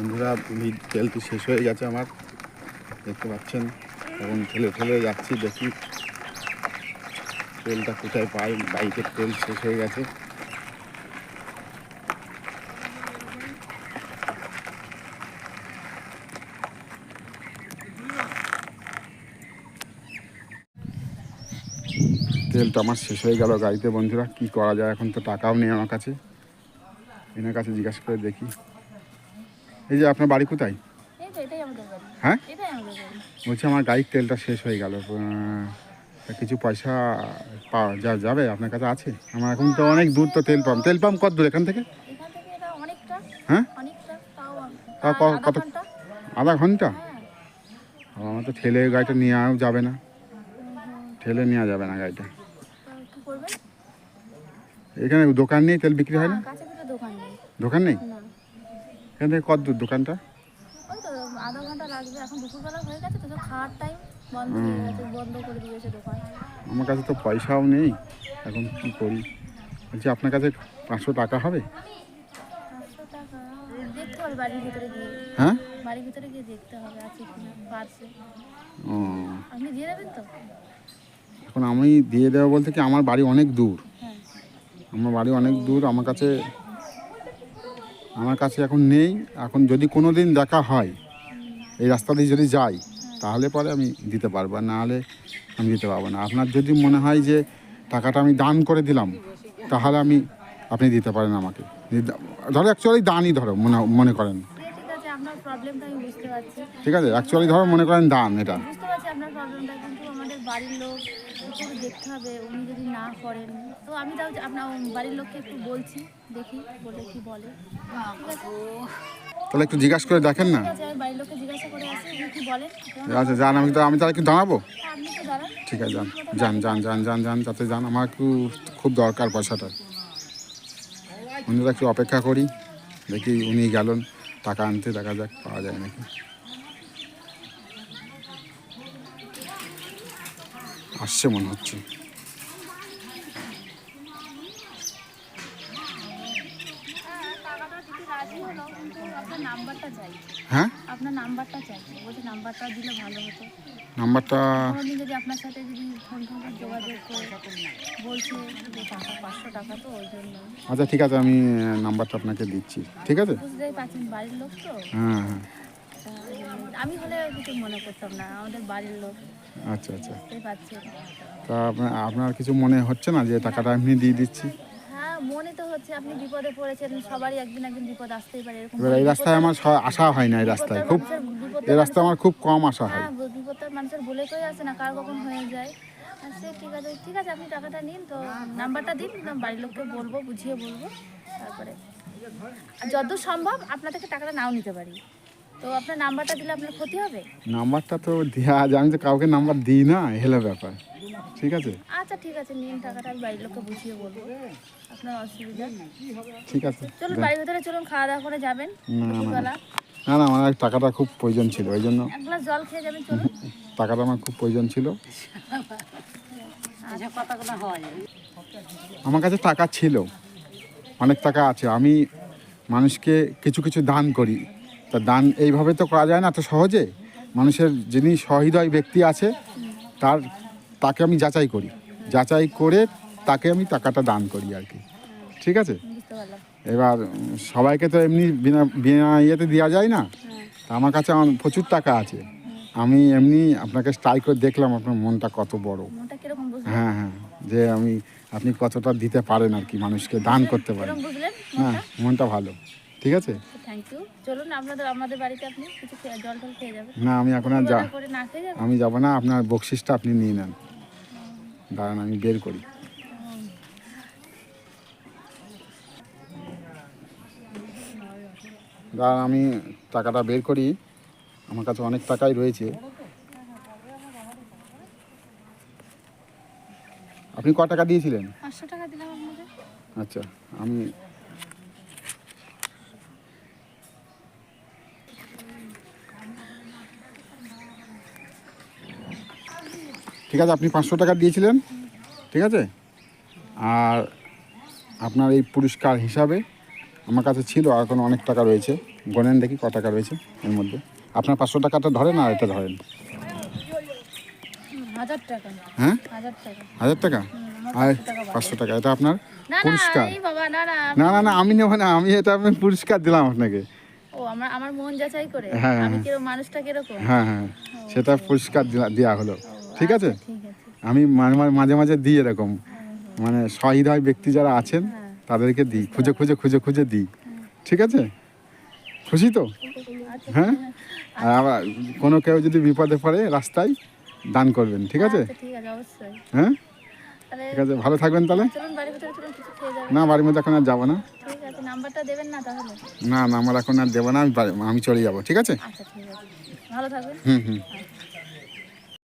বন্ধুরা তেল তো শেষ হয়ে গেছে আমার। দেখতে পাচ্ছেন, এখন ঠেলে ঠেলে যাচ্ছি, দেখি তেলটা কোথায় পাই। বাইকের তেল শেষ হয়ে গেছে। তেলটা আমার শেষ হয়ে গেল গাড়িতে, বন্ধুরা। কি করা যায়? এখন তো টাকাও নেই আমার কাছে। এনার কাছে জিজ্ঞাসা করে দেখি। এই যে আপনার বাড়ি কোথায়? হ্যাঁ? বলছি আমার গাড়ির তেলটা শেষ হয়ে গেল। কিছু পয়সা পাওয়া যা যাবে আপনার কাছে আছে? আমার এখন তো অনেক দূর তো তেল পাম্প। তেল পাম্প কত দূর এখান থেকে? হ্যাঁ? তাও কত? আধা ঘণ্টা? হ্যাঁ আমার তো ঠেলে গাড়িটা নেওয়াও যাবে না। ঠেলে নেওয়া যাবে না গাড়িটা। এখানে দোকান নেই তেল বিক্রি হয় না? পিঠে দোকান নেই। এখান থেকে কত দূর দোকানটা? ওই তো আধা ঘণ্টা লাগবে এখন দুপুরবেলা হয়ে গেছে তো খাওয়ার টাইম বন্ধ হয়ে গেছে বন্ধ করে দিয়েছে দোকান। আমার কাছে তো পয়সাও নেই এখন কি করি? বলছি আপনার কাছে পাঁচশো টাকা হবে? পাঁচশো টাকা দেখতে হবে বাড়ির ভিতরে গিয়ে। হ্যাঁ? বাড়ির ভিতরে গিয়ে দেখতে হবে আছে কিনা পারছে। ও। আপনি দিয়ে দেবেন তো? এখন আমি দিয়ে দেবো বলতে কি আমার বাড়ি অনেক দূর। হ্যাঁ। আমার বাড়ি অনেক দূর আমার কাছে আমার কাছে এখন নেই। এখন যদি কোনো দিন দেখা হয়, এই রাস্তা দিয়ে যদি যাই, তাহলে পরে আমি দিতে পারব না হলে আমি দিতে পারব না। আপনার যদি মনে হয় যে টাকাটা আমি দান করে দিলাম, তাহলে আমি, আপনি দিতে পারেন আমাকে। ধরো অ্যাকচুয়ালি দানই ধরো, মনে মনে করেন। ঠিক আছে? অ্যাকচুয়ালি ধরো মনে করেন দান এটা। একটু দেখতে হবে উনি যদি না করেন। তো আমি তাও আপনার বাড়ির লোককে একটু বলছি দেখি বলে কি বলে। তাহলে একটু জিজ্ঞাসা করে দেখেন না। বাড়ির লোককে জিজ্ঞাসা করে আসি কি বলেন। আচ্ছা যান আমি তো আমি তাহলে কি দাঁড়াবো ঠিক আছে যান যান যান যান যান যান যাতে যান। আমার একটু খুব দরকার পয়সাটা। বন্ধুরা একটু অপেক্ষা করি দেখি উনি গেলেন টাকা আনতে দেখা যাক পাওয়া যায় নাকি। আসছে মনে হচ্ছে। হ্যাঁ? আপনার নাম্বারটা? চাই বলছে নাম্বারটা দিলে ভালো হতো নাম্বারটা যদি আপনার সাথে যদি ফোন যোগাযোগ বলছে যে পাঁচশো টাকা তো ওই জন্য আচ্ছা ঠিক আছে, আমি নাম্বারটা আপনাকে দিচ্ছি। ঠিক আছে? পারছেন বাড়ির লোক তো হ্যাঁ। আমি হলে কিছু মনে করতাম না, আমাদের বাড়ির লোক। আচ্ছা আচ্ছা। তা আপনার কিছু মনে হচ্ছে না যে টাকাটা এমনি দিয়ে দিচ্ছি? হ্যাঁ মনে তো হচ্ছে আপনি বিপদে পড়েছেন সবারই একদিন একদিন বিপদ আসতেই পারে এরকম এই রাস্তায় আমার হয় না এই রাস্তায় খুব এই রাস্তায় আমার খুব কম হয়। মানুষের বলে কই আসে না কার কখন হয়ে যায়। সে ঠিক আছে ঠিক আছে আপনি টাকাটা নিন তো নাম্বারটা দিন বাড়ির লোককে বলব বুঝিয়ে বলব তারপরে। যতদূর সম্ভব আপনার থেকে টাকাটা নাও নিতে পারি। তো আপনার নাম্বারটা দিলে আপনার ক্ষতি হবে? নাম্বারটা তো দেওয়া আমি তো কাউকে নাম্বার দিই না ব্যাপার। ঠিক আছে? আচ্ছা ঠিক আছে নিন টাকাটা আমি বাড়ির লোককে বুঝিয়ে বলব। আপনার অসুবিধা? ঠিক আছে চলুন বাড়ির ভিতরে চলুন খাওয়া দাওয়া করে যাবেন না, না। না। না আমার টাকাটা খুব প্রয়োজন ছিল ওই জন্য এক গ্লাস জল খেয়ে যাবেন চলুন। টাকাটা আমার খুব প্রয়োজন ছিল। আমার কাছে টাকা ছিল অনেক টাকা আছে। আমি মানুষকে কিছু কিছু দান করি। তা দান এইভাবে তো করা যায় না এত সহজে? মানুষের যিনি সহৃদয় ব্যক্তি আছে তার তাকে আমি যাচাই করি। যাচাই করে তাকে আমি টাকাটা দান করি আর কি। ঠিক আছে? এবার সবাইকে তো এমনি বিনা বিনা ইয়েতে দেওয়া যায় না? হ্যাঁ। তা আমার কাছে আমার প্রচুর টাকা আছে। আমি এমনি আপনাকে ট্রাই করে দেখলাম আপনার মনটা কত বড়। হ্যাঁ হ্যাঁ যে আমি আপনি কতটা দিতে পারেন আর কি মানুষকে দান করতে পারেন। হ্যাঁ মনটা ভালো। ঠিক আছে? থ্যাংক ইউ চলুন আপনাদের আমাদের বাড়িতে আপনি কিছু জল টল খেয়ে যাবেন। না আমি এখন আর যা আমি যাব না আপনার বকশিসটা আপনি নিয়ে নেন। দাঁড়ান আমি বের করি। দাঁড়ান আমি টাকাটা বের করি। আমার কাছে অনেক টাকাই রয়েছে। আপনি ক টাকা দিয়েছিলেন? টাকা দিলাম আচ্ছা আমি ঠিক আছে আপনি পাঁচশো টাকা দিয়েছিলেন ঠিক আছে? আর আপনার এই পুরস্কার হিসাবে আমার কাছে ছিল এখন অনেক টাকা রয়েছে। গণেন দেখি ক টাকা রয়েছে এর মধ্যে। আপনার পাঁচশো টাকাটা ধরেন আর এটা ধরেন। হ্যাঁ? হাজার টাকা। আর পাঁচশো টাকা এটা আপনার পুরস্কার? না না না আমি নেব না আমি এটা আপনার পুরস্কার দিলাম আপনাকে। হ্যাঁ, হ্যাঁ। কীরকম? হ্যাঁ হ্যাঁ সেটা পুরস্কার দেওয়া হলো। ঠিক আছে? আমি মাঝে মাঝে- মাঝে মাঝে দিই এরকম। মানে সহৃদয় ব্যক্তি যারা আছেন হ্যাঁ। তাদেরকে দিই। খুঁজে খুঁজে খুঁজে খুঁজে দিই। ঠিক আছে? খুশি তো? আচ্ছা হ্যাঁ? আর আবার কোনো কেউ যদি বিপদে পড়ে রাস্তায় দান করবেন ঠিক আছে? আচ্ছা, হ্যাঁ? ঠিক আছে ভালো থাকবেন তাহলে। না বাড়ির মধ্যে এখন আর যাব না। না না আমার এখন আর দেবো না আমি আমি চলে যাব ঠিক আছে? আচ্ছা হুম হুম। আচ্ছা।